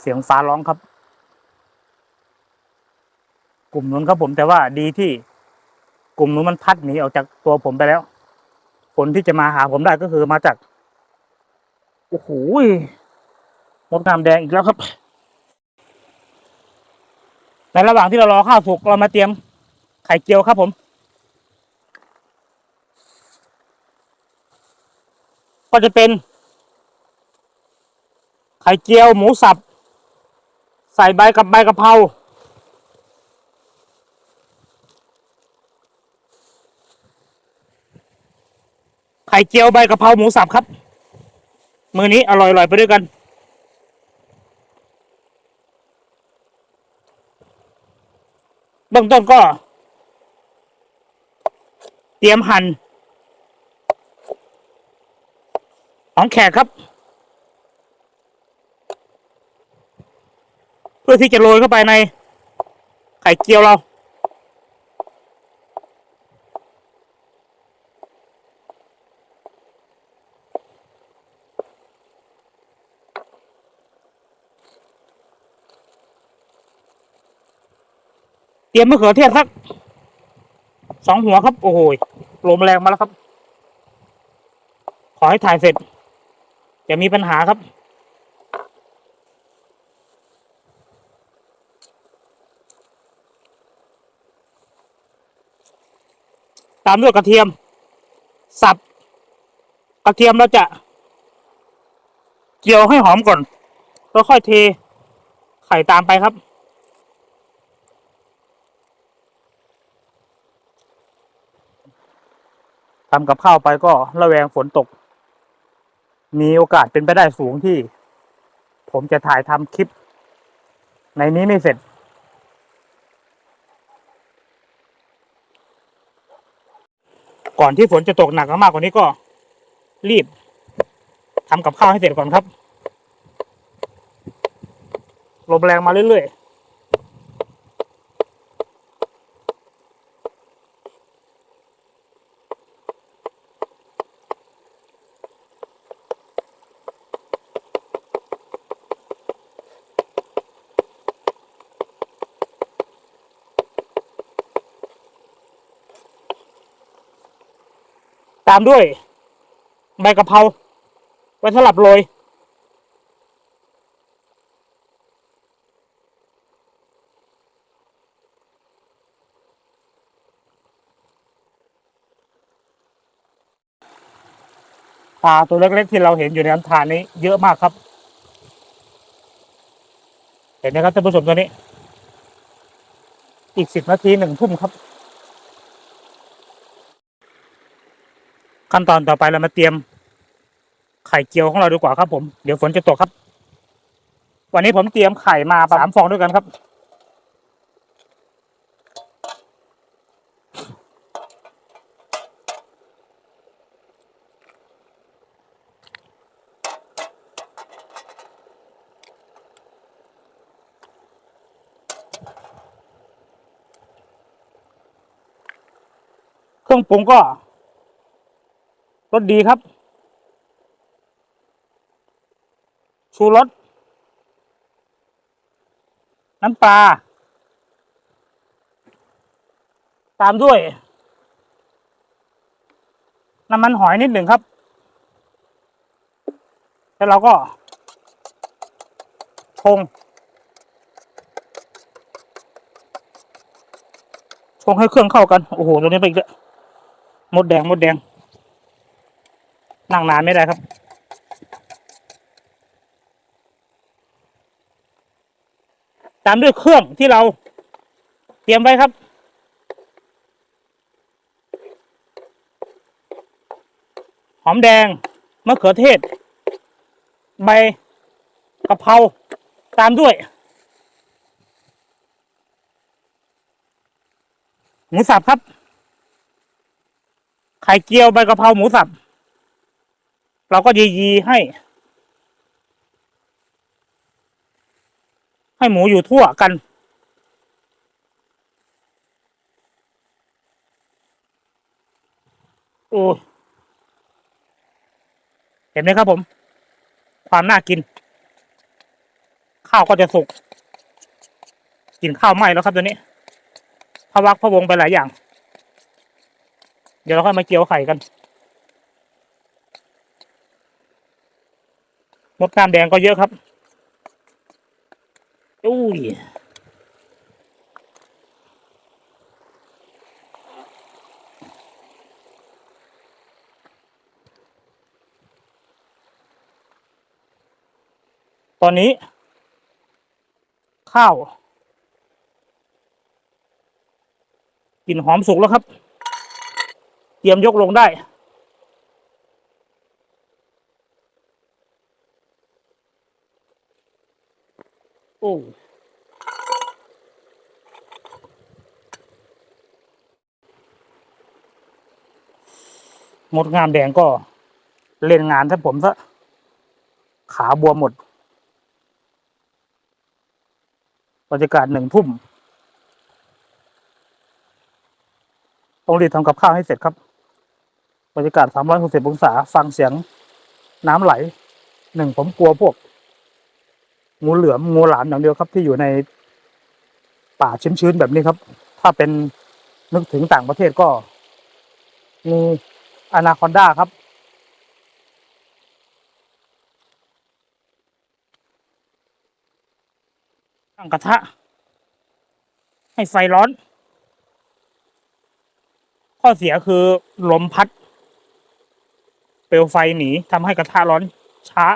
เสียงฟ้าร้องครับ กลุ่มนู้นครับผมแต่ว่าดีที่กลุ่มนู้นมันพัดหนีออกจากตัวผมไปแล้วผลที่จะมาหาผมได้ก็คือมาจากโอ้โหมดน้ำแดงอีกแล้วครับ ในระหว่างที่เรารอข้าวสุกเรามาเตรียมไข่เจียวครับผมก็จะเป็น ไข่เจียวหมูสับ ส่ใบกับใบกะเพราไข่เจียวใบกะเพราหมูสับครับ มือนี้อร่อยๆไปด้วยกัน เบื้องต้นก็ เตรียมหั่นของแขกครับ พื่อที่จะโรยเข้าไปในไข่เจียวเรา เตรียมมะเขือเทศสักสองหัวครับ โอ้โหลมแรงมาแล้วครับ ขอให้ถ่ายเสร็จ จะมีปัญหาครับามด้วยกระเทียม สับ กระเทียมเราจะ เจียวให้หอมก่อน แล้วค่อยเท ไข่ตามไปครับ ทำกับข้าวไปก็ระแวงฝนตก มีโอกาสเป็นไปได้สูงที่ ผมจะถ่ายทำคลิป ในนี้ไม่เสร็จ ก่อนที่ฝนจะตกหนักมากกว่านี้ก็ รีบทำกับข้าวให้เสร็จก่อนครับ ลมแรงมาเรื่อยๆ ตามด้วย ใบกะเพราไว้สลับโรยปลาตัวเล็กๆที่เราเห็นอยู่ในลำธารนี้เยอะมากครับ เห็นไหมครับท่านผู้ชมตัวนี้ อีกสิบนาทีหนึ่งทุ่มครับ ขั้นตอนต่อไปเรามาเตรียมไข่เจียวของเราดีกว่าครับ ผม เดี๋ยวฝนจะตกครับ วันนี้ผมเตรียมไข่มาสามฟองด้วยกันครับ เครื่องปรุงก็ รสดีครับ ชูรสน้ำปลา ตามด้วย น้ำมันหอยนิดหนึ่งครับ แล้วเราก็ชง ชงให้เครื่องเข้ากัน โอ้โห ตัวนี้ไปอีกแล้วมดแดง มดแดง นั่งนานไม่ได้ครับ ตามด้วยเครื่องที่เราเตรียมไว้ครับหอมแดงมะเขือเทศ ใบกะเพราตามด้วย หมูสับครับ ไข่เจียวใบกะเพราหมูสับ เราก็ยียีให้ ให้หมูอยู่ทั่วกัน โอ้เห็นไหมครับผม ความน่ากิน ข้าวก็จะสุก กินข้าวไหม้แล้วครับตัวนี้พะวักพะวงไปหลายอย่าง เดี๋ยวเราค่อยมาเจียวไข่กัน มดน้ำแดงก็เยอะครับอุ้ยตอนนี้ ข้าว กลิ่นหอมสุกแล้วครับ เตรียมยกลงได้ โอ้หมดงามแดงก็เล่นงานถ้าผมซะขาบวมหมดบรรยากาศหนึ่งทุ่ม ต้องรีบทำกับข้าวให้เสร็จครับ บรรยากาศสามร้อยหกสิบองศา ฟังเสียงน้ำไหล หนึ่งผมกลัวพวก งูเหลือมงูหลามอย่างเดียวครับ ที่อยู่ในป่าชื้นๆแบบนี้ครับ ถ้าเป็นนึกถึงต่างประเทศก็งูอนาคอนดาครับ ตั้งกระทะ ให้ไฟร้อน ข้อเสียคือลมพัด เปลวไฟหนีทำให้กระทะร้อนช้า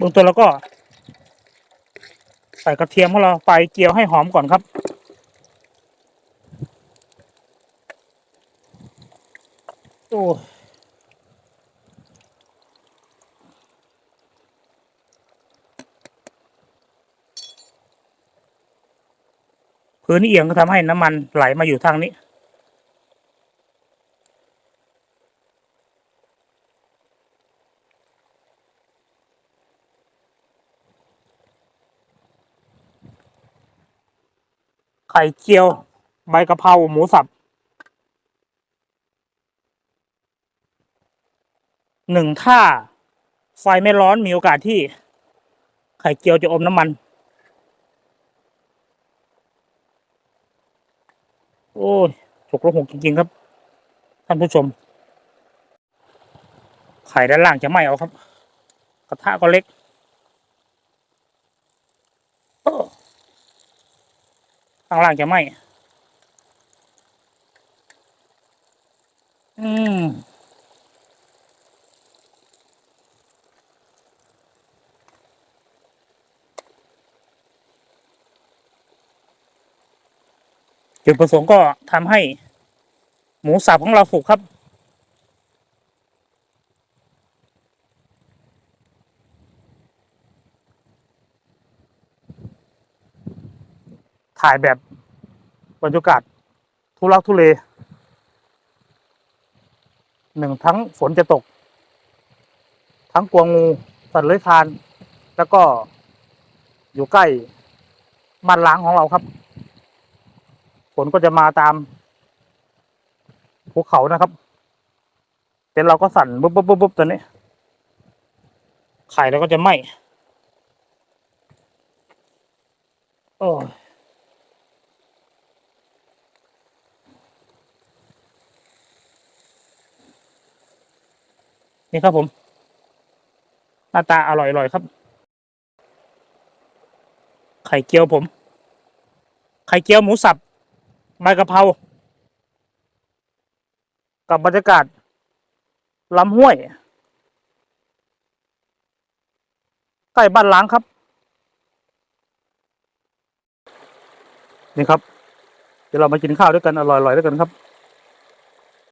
เบื้องต้นแล้วก็ ใส่กระเทียมของเราไปเจียวให้หอมก่อนครับ โอ้พื้นเอียงก็ทำให้น้ำมันไหลมาอยู่ทางนี้ ไข่เจียว ใบกะเพราหมูสับหนึ่งถ้า ไฟไม่ร้อนมีโอกาสที่ ไข่เจียวจะอมน้ำมัน โอ้ยฉกระหกจริง ๆ ครับ ท่านผู้ชม ไข่ด้านล่างจะไหม้เอาครับ กระทะก็เล็กโอ้ ข้างล่างจะไหมอืมจุดประสงค์ก็ทำให้ หมูสับของเราสุกครับ ถ่ายแบบ บรรยากาศทุลักทุเลหนึ่งทั้งฝนจะตก ทั้งกลัวงูสัตว์เลื้อยคลาน แล้วก็อยู่ใกล้บ้านล้างของเราครับ ฝนก็จะมาตามภูเขานะครับ เต็นเราก็สั่นบุ๊บบุ๊บบุ๊บตอนนี้ ไข่เราก็จะไหม้โอ้ย นี่ครับผม หน้าตาอร่อยๆครับ ไข่เจียวผม ไข่เจียวหมูสับใบกะเพรากับบรรยากาศลำห้วย ใกล้บ้านล้างครับ นี่ครับ เดี๋ยวเรามากินข้าวด้วยกันอร่อยๆด้วยกันครับ